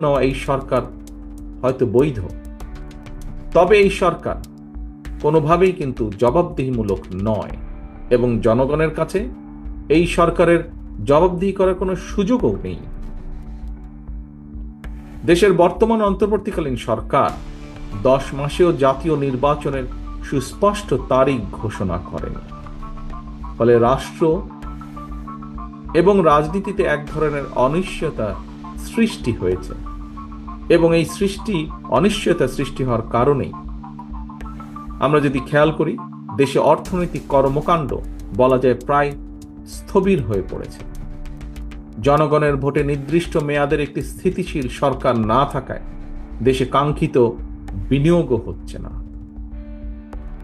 নেওয়া এই সরকার হয়তো বৈধ। তবে এই সরকার কোনোভাবেই কিন্তু জবাবদিহিমূলক নয় এবং জনগণের কাছে এই সরকারের জবাবদিহি করার কোনো সুযোগও নেই। দেশের বর্তমান অন্তর্বর্তীকালীন সরকার দশ মাসেও জাতীয় নির্বাচনের সুস্পষ্ট তারিখ ঘোষণা করেনি। ফলে রাষ্ট্র এবং রাজনীতিতে এক ধরনের অনিশ্চয়তা সৃষ্টি হয়েছে এবং এই সৃষ্টি অনিশ্চয়তা সৃষ্টি হওয়ার কারণেই। আমরা যদি খেয়াল করি, দেশে অর্থনৈতিক কর্মকাণ্ড বলা যায় প্রায় স্থবির হয়ে পড়েছে। জনগণের ভোটে নির্দিষ্ট মেয়াদের একটি স্থিতিশীল সরকার না থাকায় দেশে কাঙ্ক্ষিত বিনিয়োগও হচ্ছে না।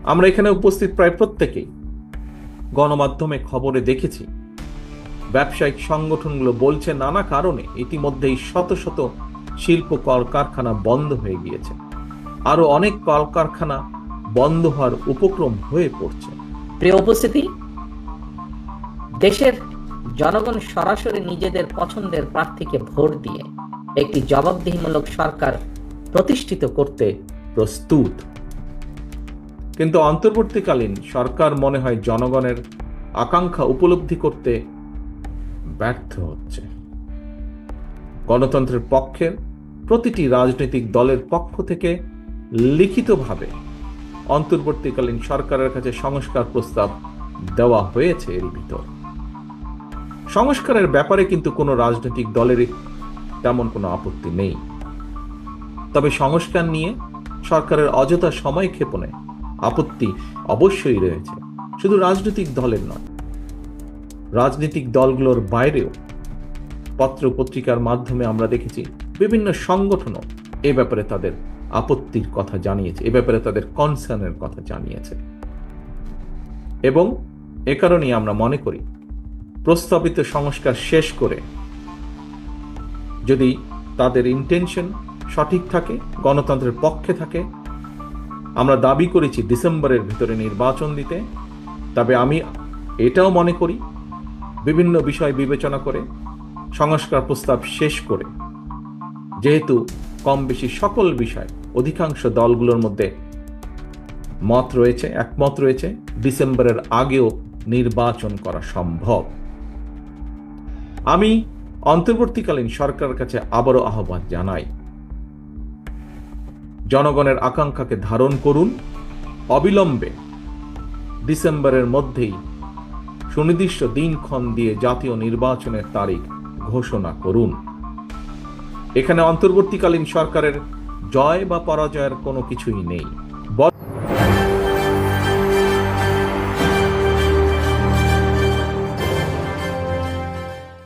আমরা এখানে উপস্থিত প্রায় প্রত্যেকেই গণমাধ্যমে খবরে দেখেছি ব্যবসায়িক সংগঠনগুলো বলছে নানা কারণে ইতিমধ্যেই শত শত শিল্প কলকারখানা বন্ধ হয়ে গিয়েছে। আরও অনেক কলকারখানা বন্ধ হওয়ার উপক্রম হয়ে পড়ছে। প্রিয় উপস্থিতি দেশের জনগণ সরাসরি নিজেদের পছন্দের প্রার্থীকে ভোট দিয়ে একটি জবাবদিহিমূলক সরকার প্রতিষ্ঠিত করতে প্রস্তুত। কিন্তু অন্তর্বর্তীকালীন সরকার মনে হয় জনগণের আকাঙ্ক্ষা উপলব্ধি করতে ব্যর্থ হচ্ছে। গণতন্ত্রের পক্ষের প্রতিটি রাজনৈতিক দলের পক্ষ থেকে লিখিতভাবে অন্তর্বর্তীকালীন সরকারের কাছে সংস্কার প্রস্তাব দেওয়া হয়েছে এর ভিতর। সংস্কারের ব্যাপারে কিন্তু কোনো রাজনৈতিক দলের তেমন কোনো আপত্তি নেই। তবে সংস্কার নিয়ে সরকারের অযথা সময় ক্ষেপণে আপত্তি অবশ্যই রয়েছে। শুধু রাজনৈতিক দলের নয় রাজনৈতিক দলগুলোর বাইরেও পত্র পত্রিকার মাধ্যমে আমরা দেখেছি বিভিন্ন সংগঠনও এ ব্যাপারে তাদের আপত্তির কথা জানিয়েছে, এ ব্যাপারে তাদের কনসার্নের কথা জানিয়েছে। এবং এ কারণেই আমরা মনে করি, প্রস্তাবিত সংস্কার শেষ করে যদি তাদের ইন্টেনশন সঠিক থাকে, গণতন্ত্রের পক্ষে থাকে, আমরা দাবি করেছি ডিসেম্বরের ভিতরে নির্বাচন দিতে, তবে আমি এটাও মনে করি বিভিন্ন বিষয় বিবেচনা করে, সংস্কার প্রস্তাব শেষ করে, যেহেতু কম বেশি সকল বিষয় অধিকাংশ দলগুলোর মধ্যে মত রয়েছে, একমত রয়েছে, ডিসেম্বরের আগেও নির্বাচন করা সম্ভব। আমি অন্তর্বর্তীকালীন সরকারের কাছে আবারও আহ্বান জানাই, জনগণের আকাঙ্ক্ষাকে ধারণ করুন, অবিলম্বে ডিসেম্বরের মধ্যেই সুনির্দিষ্ট দিনক্ষণ দিয়ে জাতীয় নির্বাচনের তারিখ ঘোষণা করুন। এখানে অন্তর্বর্তীকালীন সরকারের জয় বা পরাজয়ের কোনো কিছুই নেই।